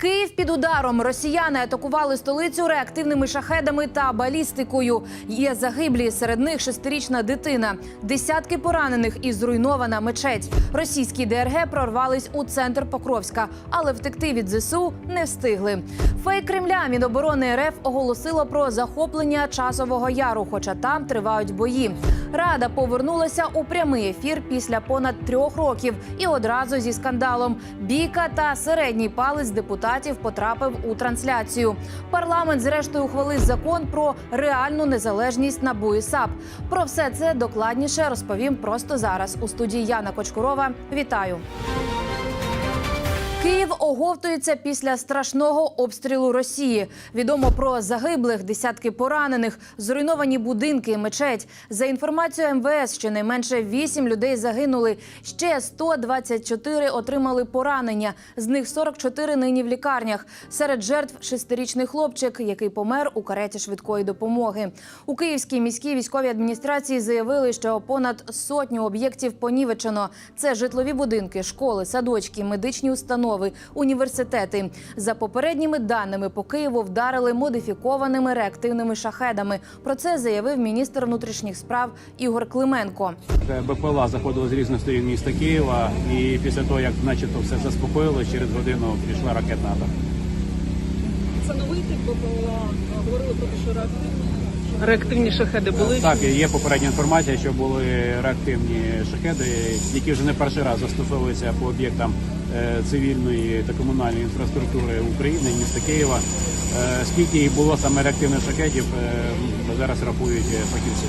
Київ під ударом. Росіяни атакували столицю реактивними шахедами та балістикою. Є загиблі серед них шестирічна дитина, десятки поранених і зруйнована мечеть. Російські ДРГ прорвались у центр Покровська, але втекти від ЗСУ не встигли. Фейк Кремля Міноборони РФ оголосило про захоплення часового яру, хоча там тривають бої. Рада повернулася у прямий ефір після понад трьох років і одразу зі скандалом. Бійка та середній палець депутатів потрапив у трансляцію. Парламент зрештою ухвалив закон про реальну незалежність НАБУ і САП. Про все це докладніше розповім просто зараз. У студії Яна Кочкурова. Вітаю. Київ оговтується після страшного обстрілу Росії. Відомо про загиблих, десятки поранених, зруйновані будинки, мечеть. За інформацією МВС, щонайменше 8 людей загинули. Ще 124 отримали поранення. З них 44 нині в лікарнях. Серед жертв шестирічний хлопчик, який помер у кареті швидкої допомоги. У Київській міській військовій адміністрації заявили, що понад сотню об'єктів понівечено. Це житлові будинки, школи, садочки, медичні установи, університети. За попередніми даними по Києву вдарили модифікованими реактивними шахедами. Про це заявив міністр внутрішніх справ Ігор Клименко. БПЛА заходили з різних сторін міста Києва, і після того, як начебто все заспокоїлось, через годину пішла ракетна атака. Це новий тип БПЛА. Говорили про те, що реактивні. Реактивні шахеди були. Так, є попередня інформація, що були реактивні шахеди, які вже не перший раз застосовуються по об'єктам цивільної та комунальної інфраструктури України, міста Києва. Е, Скільки їх було саме реактивних шахедів, е, зараз рахують е, фахівці.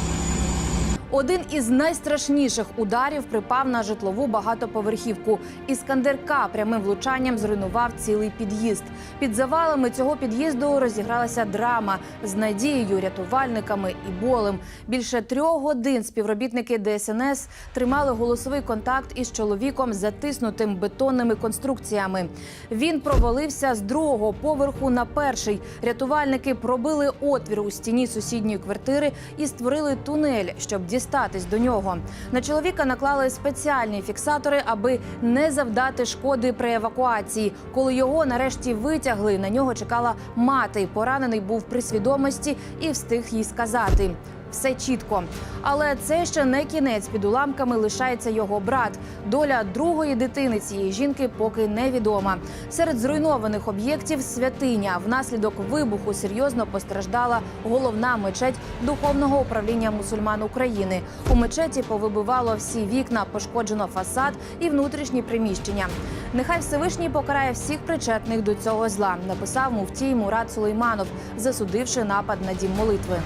Один із найстрашніших ударів припав на житлову багатоповерхівку. Іскандер К прямим влучанням зруйнував цілий під'їзд. Під завалами цього під'їзду розігралася драма з надією, рятувальниками і болем. Більше трьох годин співробітники ДСНС тримали голосовий контакт із чоловіком, затиснутим бетонними конструкціями. Він провалився з другого поверху на перший. Рятувальники пробили отвір у стіні сусідньої квартири і створили тунель, щоб дістатись до нього. На чоловіка наклали спеціальні фіксатори, аби не завдати шкоди при евакуації. Коли його нарешті витягли, на нього чекала мати. Поранений був при свідомості і встиг їй сказати. Все чітко, але це ще не кінець. Під уламками лишається його брат. Доля другої дитини цієї жінки поки невідома. Серед зруйнованих об'єктів святиня внаслідок вибуху серйозно постраждала головна мечеть духовного управління мусульман України. У мечеті повибивало всі вікна, пошкоджено фасад і внутрішні приміщення. Нехай Всевишній покарає всіх причетних до цього зла. Написав муфтій Мурат Сулейманов, засудивши напад на дім молитви.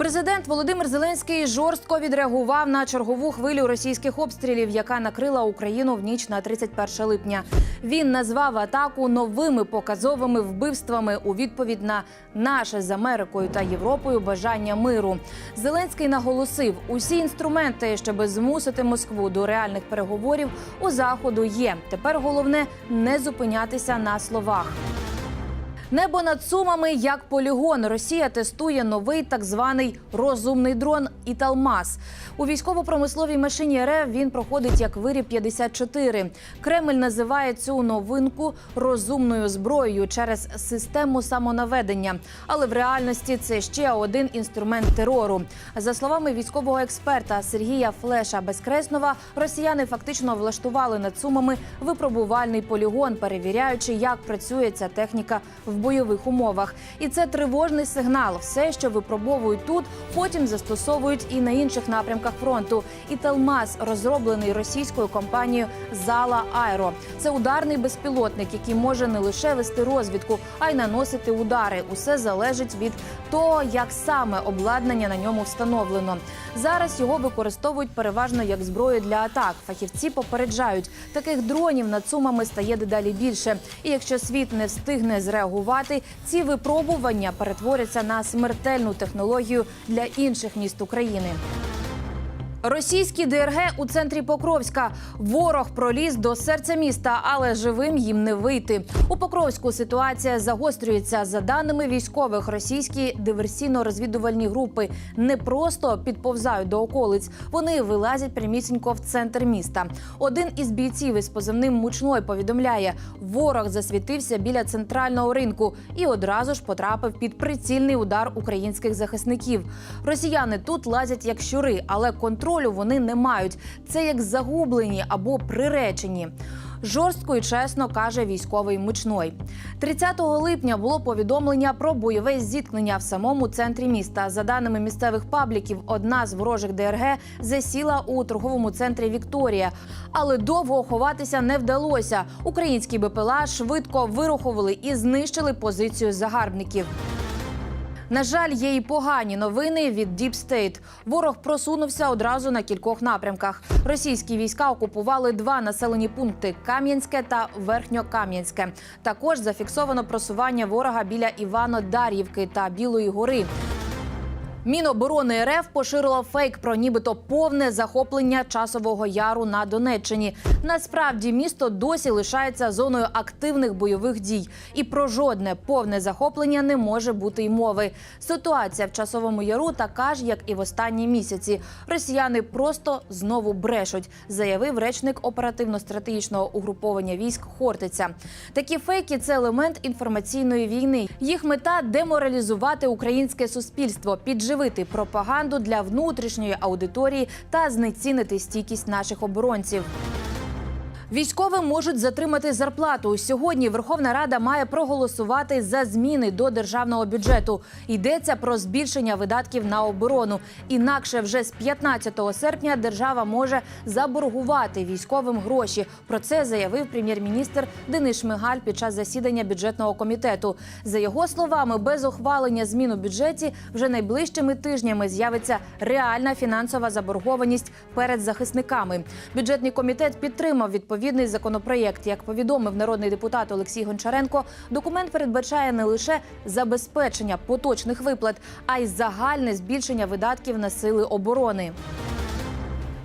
Президент Володимир Зеленський жорстко відреагував на чергову хвилю російських обстрілів, яка накрила Україну в ніч на 31 липня. Він назвав атаку новими показовими вбивствами у відповідь на наше з Америкою та Європою бажання миру. Зеленський наголосив, усі інструменти, щоб змусити Москву до реальних переговорів у заходу є. Тепер головне не зупинятися на словах. Небо над сумами як полігон. Росія тестує новий так званий розумний дрон Італмас. У військово-промисловій машині РФ він проходить як виріб 54 Кремль називає цю новинку розумною зброєю через систему самонаведення. Але в реальності це ще один інструмент терору. За словами військового експерта Сергія Флеша Безкреснова, росіяни фактично влаштували над сумами випробувальний полігон, перевіряючи, як працює ця техніка в бойових умовах. І це тривожний сигнал. Все, що випробовують тут, потім застосовують і на інших напрямках фронту. І Телмаз розроблений російською компанією Зала Аеро. Це ударний безпілотник, який може не лише вести розвідку, а й наносити удари. Усе залежить від того, як саме обладнання на ньому встановлено. Зараз його використовують переважно як зброю для атак. Фахівці попереджають, таких дронів над сумами стає дедалі більше. І якщо світ не встигне зреагувати, ці випробування перетворяться на смертельну технологію для інших міст України. Російські ДРГ у центрі Покровська. Ворог проліз до серця міста, але живим їм не вийти. У Покровську ситуація загострюється. За даними військових, російські диверсійно-розвідувальні групи не просто підповзають до околиць, вони вилазять прямісінько в центр міста. Один із бійців із позивним мучной повідомляє, ворог засвітився біля центрального ринку і одразу ж потрапив під прицільний удар українських захисників. Росіяни тут лазять як щури, але контролю вони не мають. Це як загублені або приречені. Жорстко і чесно каже військовий мучной. 30 липня було повідомлення про бойове зіткнення в самому центрі міста. За даними місцевих пабліків, одна з ворожих ДРГ засіла у торговому центрі Вікторія, але довго ховатися не вдалося. Українські БПЛА швидко вирухували і знищили позицію загарбників. На жаль, є і погані новини від State. Ворог просунувся одразу на кількох напрямках. Російські війська окупували два населені пункти Кам'янське та Верхньокам'янське. Також зафіксовано просування ворога біля Івано-Дар'ївки та Білої гори. Міноборони РФ поширило фейк про нібито повне захоплення часового яру на Донеччині. Насправді місто досі лишається зоною активних бойових дій, і про жодне повне захоплення не може бути й мови. Ситуація в часовому яру така ж, як і в останні місяці. Росіяни просто знову брешуть, заявив речник оперативно-стратегічного угруповання військ Хортиця. Такі фейки це елемент інформаційної війни. Їх мета деморалізувати українське суспільство, підживити пропаганду для внутрішньої аудиторії та знецінити стійкість наших оборонців. Військовим можуть затримати зарплату. Сьогодні Верховна Рада має проголосувати за зміни до державного бюджету. Йдеться про збільшення видатків на оборону. Інакше вже з 15 серпня держава може заборгувати військовим гроші. Про це заявив прем'єр-міністр Денис Шмигаль під час засідання бюджетного комітету. За його словами, без ухвалення змін у бюджеті вже найближчими тижнями з'явиться реальна фінансова заборгованість перед захисниками. Бюджетний комітет підтримав відповідний законопроєкт. Як повідомив народний депутат Олексій Гончаренко, документ передбачає не лише забезпечення поточних виплат, а й загальне збільшення видатків на сили оборони.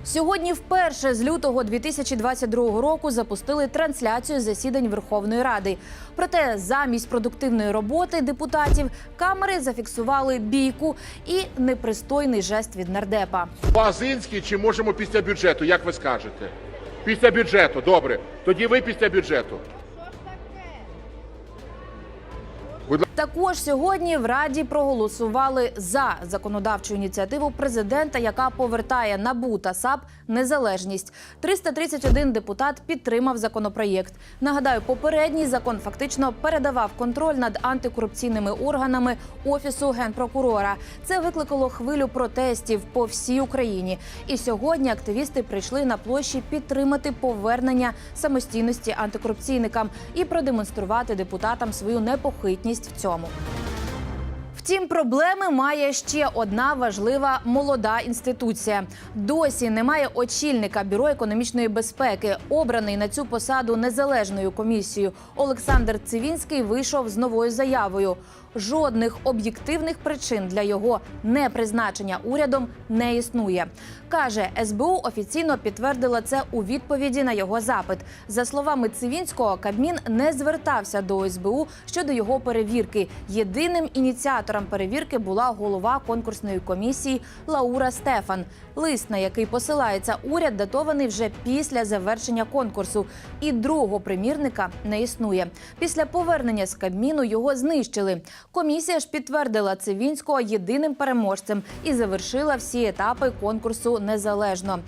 Сьогодні вперше з лютого 2022 року запустили трансляцію засідань Верховної Ради. Проте замість продуктивної роботи депутатів камери зафіксували бійку і непристойний жест від нардепа. Базинський чи можемо після бюджету, як ви скажете? Після бюджету, добре. Тоді ви після бюджету. Також сьогодні в Раді проголосували за законодавчу ініціативу президента, яка повертає НАБУ та САП незалежність. 331 депутат підтримав законопроєкт. Нагадаю, попередній закон фактично передавав контроль над антикорупційними органами офісу генпрокурора. Це викликало хвилю протестів по всій Україні. І сьогодні активісти прийшли на площі підтримати повернення самостійності антикорупційникам і продемонструвати депутатам свою непохитність в цьому. Втім, проблеми має ще одна важлива молода інституція. Досі немає очільника бюро економічної безпеки. Обраний на цю посаду незалежною комісією. Олександр Цивінський вийшов з новою заявою. Жодних об'єктивних причин для його непризначення урядом не існує. каже СБУ офіційно підтвердила це у відповіді на його запит. За словами Цивінського, Кабмін не звертався до СБУ щодо його перевірки. Єдиним ініціатором перевірки була голова конкурсної комісії Лаура Стефан. Лист, на який посилається уряд, датований вже після завершення конкурсу. І другого примірника не існує. Після повернення з Кабміну його знищили. Комісія ж підтвердила Цивінського єдиним переможцем і завершила всі етапи конкурсу незалежно.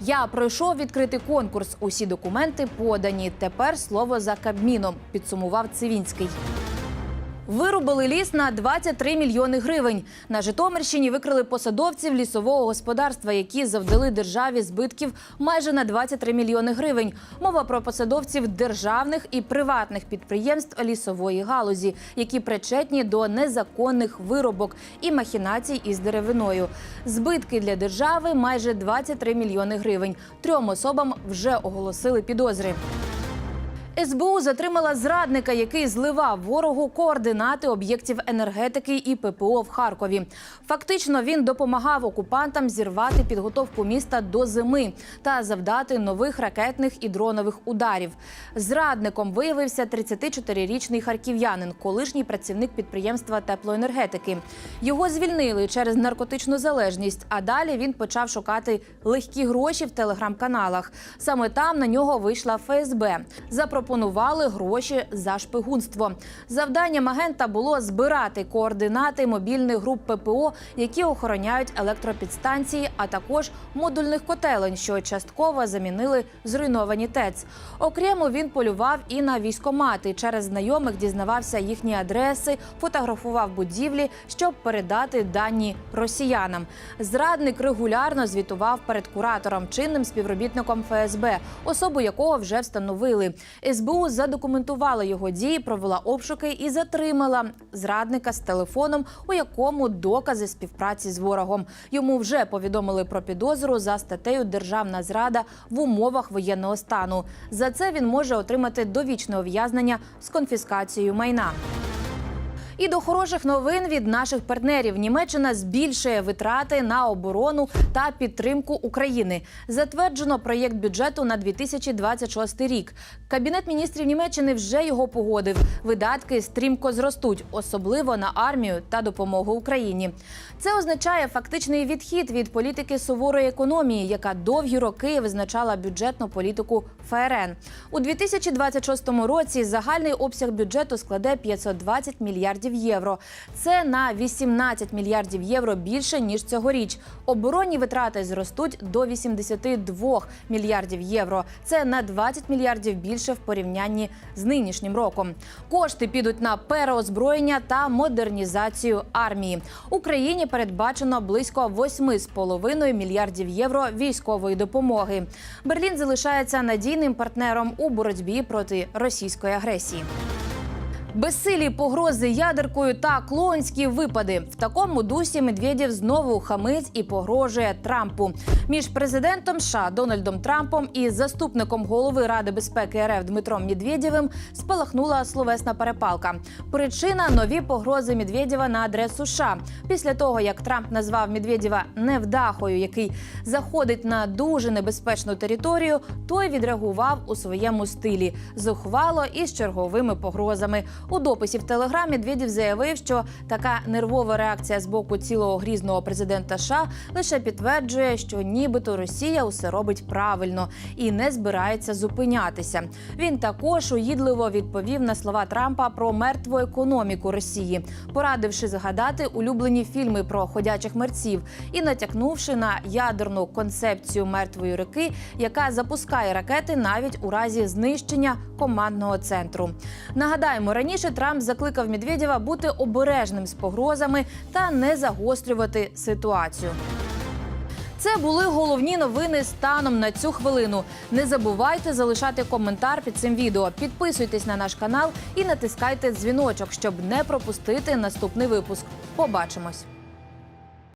Я пройшов відкритий конкурс. Усі документи подані. Тепер слово за Кабміном. Підсумував Цивінський. Вирубили ліс на 23 мільйони гривень. На Житомирщині викрили посадовців лісового господарства, які завдали державі збитків майже на 23 мільйони гривень. Мова про посадовців державних і приватних підприємств лісової галузі, які причетні до незаконних виробок і махінацій із деревиною. Збитки для держави майже 23 мільйони гривень. Трьом особам вже оголосили підозри. СБУ затримала зрадника, який зливав ворогу координати об'єктів енергетики і ППО в Харкові. Фактично він допомагав окупантам зірвати підготовку міста до зими та завдати нових ракетних і дронових ударів. Зрадником виявився 34-річний харків'янин, колишній працівник підприємства теплоенергетики. Його звільнили через наркотичну залежність. А далі він почав шукати легкі гроші в телеграм-каналах. Саме там на нього вийшла ФСБ. Запропонували гроші за шпигунство. Завданням агента було збирати координати мобільних груп ППО, які охороняють електропідстанції, а також модульних котелень, що частково замінили зруйновані ТЕЦ. Окремо він полював і на військомати. Через знайомих дізнавався їхні адреси, фотографував будівлі, щоб передати дані росіянам. Зрадник регулярно звітував перед куратором, чинним співробітником ФСБ, особу якого вже встановили. СБУ задокументувала його дії, провела обшуки і затримала зрадника з телефоном, у якому докази співпраці з ворогом. Йому вже повідомили про підозру за статтею Державна зрада в умовах воєнного стану. За це він може отримати довічне ув'язнення з конфіскацією майна. І до хороших новин від наших партнерів Німеччина збільшує витрати на оборону та підтримку України. Затверджено проєкт бюджету на 2026 рік. Кабінет міністрів Німеччини вже його погодив. Видатки стрімко зростуть, особливо на армію та допомогу Україні. Це означає фактичний відхід від політики суворої економії, яка довгі роки визначала бюджетну політику ФРН. У 2026 році загальний обсяг бюджету складе 520 мільярдів євро. Це на 18 мільярдів євро більше ніж цьогоріч. Оборонні витрати зростуть до 82 мільярдів євро. Це на 20 мільярдів більше в порівнянні з нинішнім роком. Кошти підуть на переозброєння та модернізацію армії. Україні передбачено близько 8,5 мільярдів євро військової допомоги. Берлін залишається надійним партнером у боротьбі проти російської агресії. Безсилі погрози ядеркою та клоунські випади в такому дусі Медведєв знову хамить і погрожує Трампу. Між президентом США Дональдом Трампом і заступником голови Ради безпеки РФ Дмитром Медведєвим спалахнула словесна перепалка. Причина нові погрози Медведєва на адресу США. Після того як Трамп назвав Медведєва невдахою, який заходить на дуже небезпечну територію, той відреагував у своєму стилі зухвало і з черговими погрозами. У дописі в телеграмі Медведєв заявив, що така нервова реакція з боку цілого грізного президента США лише підтверджує, що нібито Росія усе робить правильно і не збирається зупинятися. Він також уїдливо відповів на слова Трампа про мертву економіку Росії, порадивши згадати улюблені фільми про ходячих мерців і натякнувши на ядерну концепцію мертвої реки, яка запускає ракети навіть у разі знищення командного центру. Нагадаємо, раніше Трамп закликав Медведєва бути обережним з погрозами та не загострювати ситуацію. Це були головні новини станом на цю хвилину. Не забувайте залишати коментар під цим відео. Підписуйтесь на наш канал і натискайте дзвіночок, щоб не пропустити наступний випуск. Побачимось.